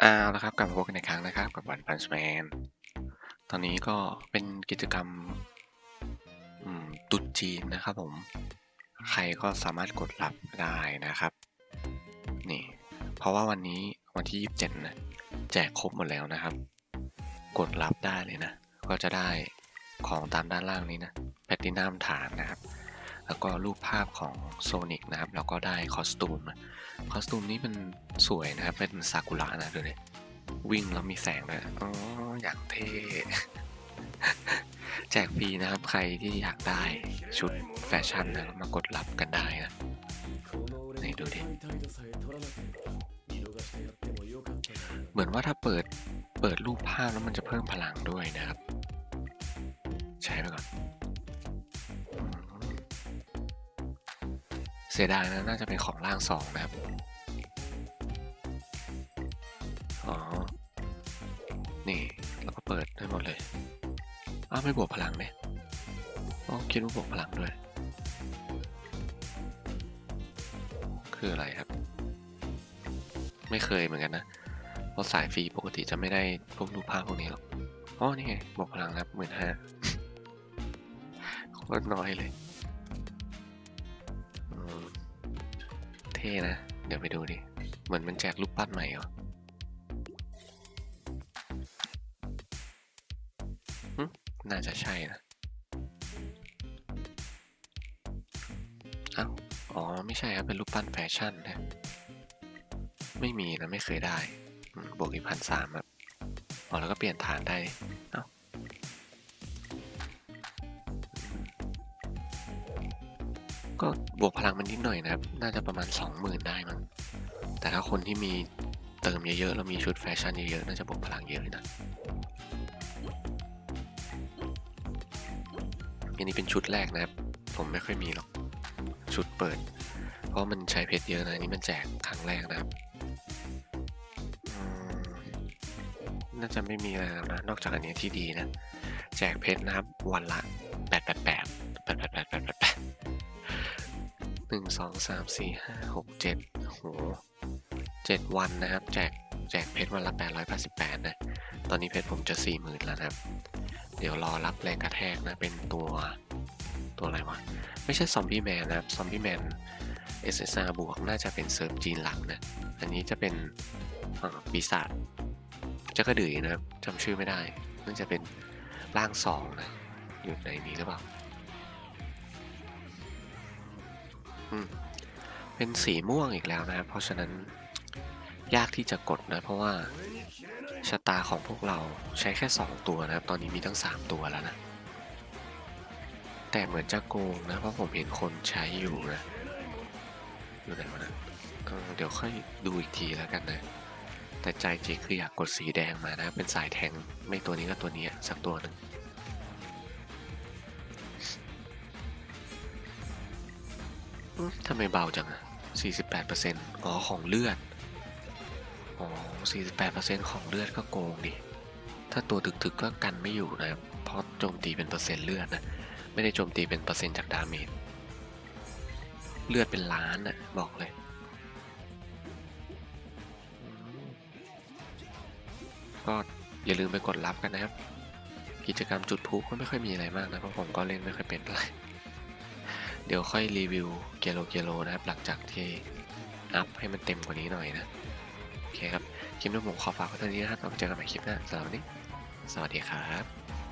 เอาละครับกลับมาพบกันอีกครั้งนะครับกับวันพันช์แมนตอนนี้ก็เป็นกิจกรรมตรุดจีนนะครับผม ใครก็สามารถกดรับได้นะครับ นี่ เพราะว่าวันนี้วันที่ 27 นะ แจกครบหมดแล้วนะครับ กดรับได้เลยนะ ก็จะได้ของตามด้านล่างนี้นะแพตตินัมฐานนะครับ แล้วก็รูปภาพของโซนิกนะครับแล้วก็ได้คอสตูมคอสตูมนี้มันสวยนะครับเป็นซากุระนะดูดิวิ่งแล้วมีแสงด้วยอ๋ออย่างเท่แจกฟรีนะครับใครที่อยากได้ชุดแฟชั่นนะมากดรับกันได้นะนี่ดูดิเหมือนว่าถ้าเปิดเปิดรูปภาพแล้วมันจะเพิ่มพลังด้วยนะครับ เสียดายนะน่าจะเป็นของร่างสองนะครับอ๋อ นี่แล้วก็เปิดได้หมดเลย อ้าวไม่บวกพลังเนี่ยอ๋อคิดว่าบวกพลังด้วย คืออะไรครับ ไม่เคยเหมือนกันนะ เพราะสายฟรีปกติจะไม่ได้พวกรูปภาพพวกนี้หรอก อ๋อ นี่ไงบอกพลังครับหมื่นห้าโคตรน้อยเลย ท่นะ เดี๋ยวไปดูดิ เหมือนมันแจกรูปปั้นใหม่เหรอน่าจะใช่นะอ้าวอ๋อ ไม่ใช่ครับ เป็นรูปปั้นแฟชั่นนะ ไม่มีนะ ไม่เคยได้ บวกอีกพันสามครับ อ๋อ แล้วก็เปลี่ยนฐานได้ เอ้า ก็บวกพลังมันนิดหน่อยนะครับ น่าจะประมาณ 20,000 ได้มั้ง แต่ถ้าคนที่มีเติมเยอะๆ แล้วมีชุดแฟชั่นเยอะๆ น่าจะบวกพลังเยอะเลยนะอันนี้เป็นชุดแรกนะครับ ผมไม่ค่อยมีหรอก ชุดเปิด เพราะมันใช้เพชรเยอะนะอันนี้มันแจกครั้งแรกนะครับ น่าจะไม่มีอะไรนะ นอกจากอันนี้ที่ดีนะ แจกเพชรนะครับ วันละ 8 8 8 8 8 8 8 8 หนึ่งสองสามสี่ห้าหกเจ็ดโหเจ็ดวันนะครับ แจกแจกเพชรวันละแปดร้อยแปดสิบแปดนะ ตอนนี้เพชรผมจะสี่หมื่นแล้วนะครับ เดี๋ยวรอรับแรงกระแทกนะ เป็นตัวตัวอะไรวะ ไม่ใช่ซอมบี้แมนนะครับ ซอมบี้แมน SSR บวกน่าจะเป็นเซิร์ฟจีนหลักนะ อันนี้จะเป็นอ่าปีศาจจักระดือนะครับจำชื่อไม่ได้น่าจะเป็นร่างสองนะ อยู่ในนี้หรือเปล่า เป็นสีม่วงอีกแล้วนะครับเพราะฉะนั้นยากที่จะกดนะ เพราะว่าชะตาของพวกเราใช้แค่ 2 ตัวนะครับ ตอนนี้มีทั้ง 3 ตัวแล้วนะ แต่เหมือนจะโกงนะ เพราะผมเห็นคนใช้อยู่นะอยู่ไหนวะนะเเดี๋ยวค่อยดูอีกทีแล้วกันนะ แต่ใจจริงคืออยากกดสีแดงมานะ เป็นสายแทง ไม่ตัวนี้ก็ตัวนี้อะสักตัวหนึ่ง ทำไมเบาจังอะ48%อ๋อของเลือด อ๋อ 48%ของเลือดก็โกงดิ ถ้าตัวถึกๆก็กันไม่อยู่นะครับ เพราะโจมตีเป็นเปอร์เซ็นต์เลือดนะ ไม่ได้โจมตีเป็นเปอร์เซ็นต์จากดาเมจ เลือดเป็นล้านอะบอกเลย ก็อย่าลืมไปกดรับกันนะครับ กิจกรรมจุดพลุก็ไม่ค่อยมีอะไรมากนะ เพราะผมก็เล่นไม่ค่อยเป็นอะไร เดี๋ยวค่อยรีวิวเกโลเกโลนะครับ หลังจากที่อัพให้มันเต็มกว่านี้หน่อยนะ โอเคครับ คลิปนี้ผมขอฝากไว้เท่านี้นะครับเราเจอกันใหม่คลิปหน้าสำหรับวันนี้ สวัสดีครับ